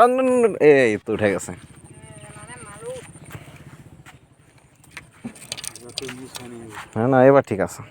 টান, এই তো উঠে গেছে। হ্যাঁ না এবার ঠিক আছে।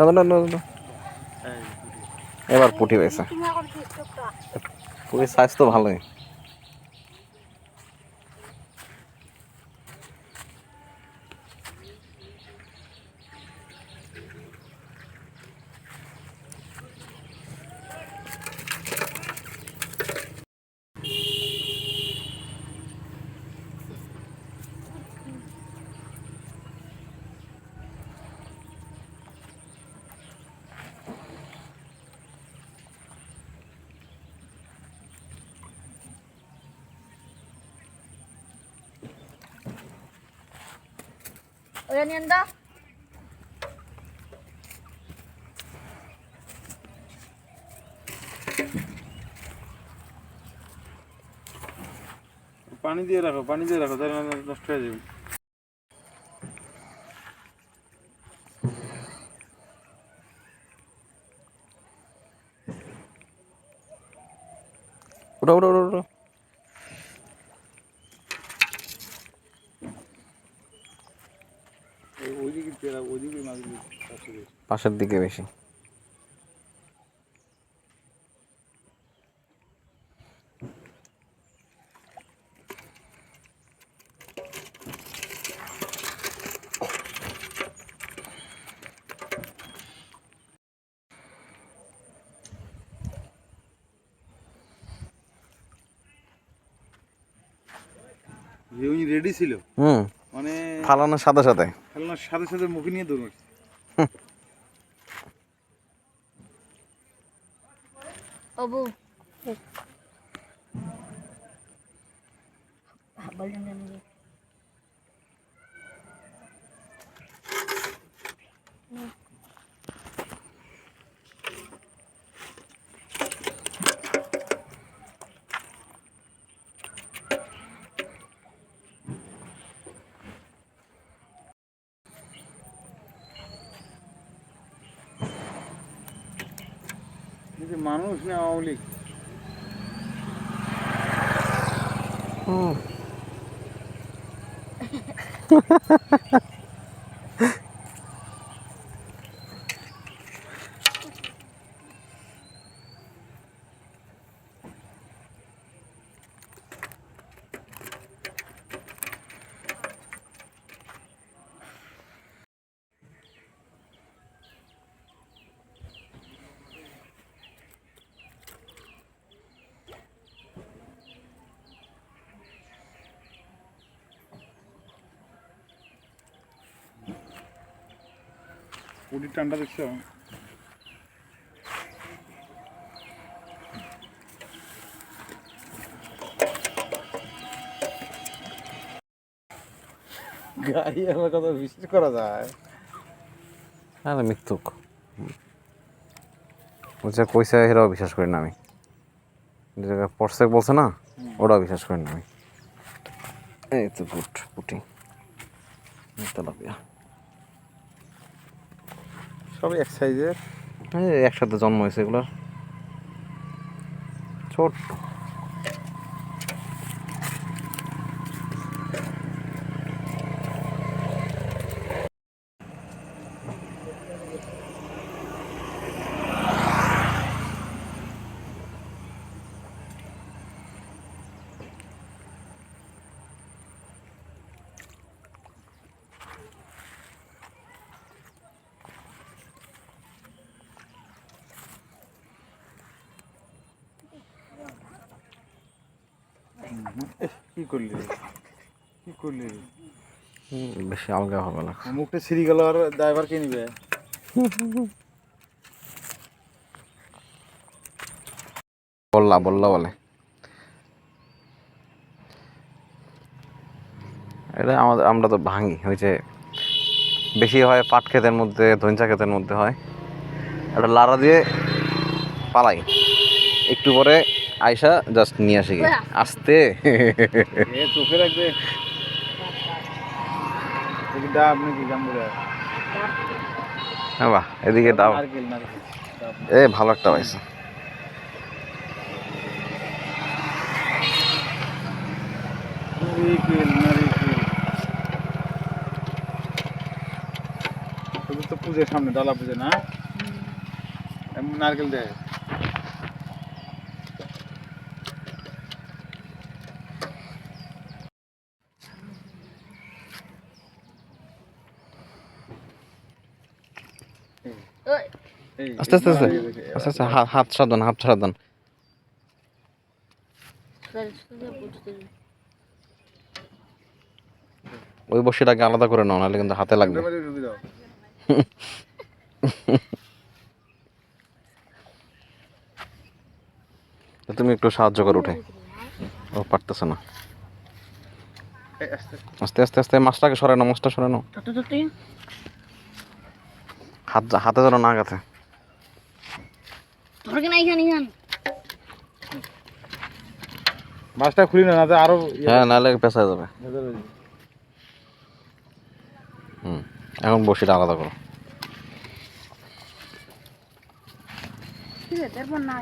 না টান, টান। এবার পুটি পাইছে পুটির সাইজ তো ভালোই। ওরা নিয়ে দাও পানি দিয়ে রাখো পানি দিয়ে রাখো তাহলে না নষ্ট হয়ে যাবে উঠো উঠো উঠো উঠো ওই- ওইদিকে দিয়ে রাখো ওইদিকে মাছগুলো চাষ হবে। পাশের দিকে বেশি। রেডি ছিল? হুম। মানে ফালানোর সাথে সাথে। খেলনার সাথে সাথে মুখে নিয়ে দৌড় Obo. Habal na namin যে মানুষ না আওয়ামী লীগ হুম পুটি টান্ডা দেখছ গাড়ি আমার কথা বিশ্বাস করা যায়। আরে মৃত্যুক বলছে কইসা হেরাও বিশ্বাস করি না আমি। যে জায়গায় বলছে না ওটাও বিশ্বাস করি না আমি। এই তো পুট পুটি তেলাপিয়া সব এক সাইজের একসাথে জন্ম হয়েছে এগুলোর। ছোট কি করলি কি করলি বেশি আলগা হবে না। মুখটা ছিঁড়ি গেল আর ড্রাইভার কে নিবে? বললা বললা বলে। এটা আমাদের আমরা তো ভাঙি ওই যে বেশি হয় পাট ক্ষেতের মধ্যে ধইঞ্চা ক্ষেতের মধ্যে হয়। একটা লাড়া দিয়ে পালাই। একটু পরে আয়সা জাস্ট নিয়ে আসে গিয়ে। আসতে। এ চোখে রাখবে। এদিকে বাহ দাও। এ ভালো একটা পাইছে। তো পুজোর সামনে ডালা পুজো না? এমন নারকেল দেয়। আস্তে আস্তে আস্তে। আস্তে আস্তে হাত হাত সাবধান হাত ওই বসিটাকে আলাদা করে নাও নাহলে কিন্তু হাতে লাগবে। তুমি একটু সাহায্য করে উঠে। ও পারতেছে না। আস্তে। আস্তে আস্তে মাছটাকে সরাই নাও মাছটা সরাই নাও। হাত হাতে যেন না এখান মাছটা খুলি না না আরও ইয়ে হ্যাঁ নাহলে পেঁচা যাবে। হুম এখন বসিটা আলাদা করো। ঠিক আছে তারপর না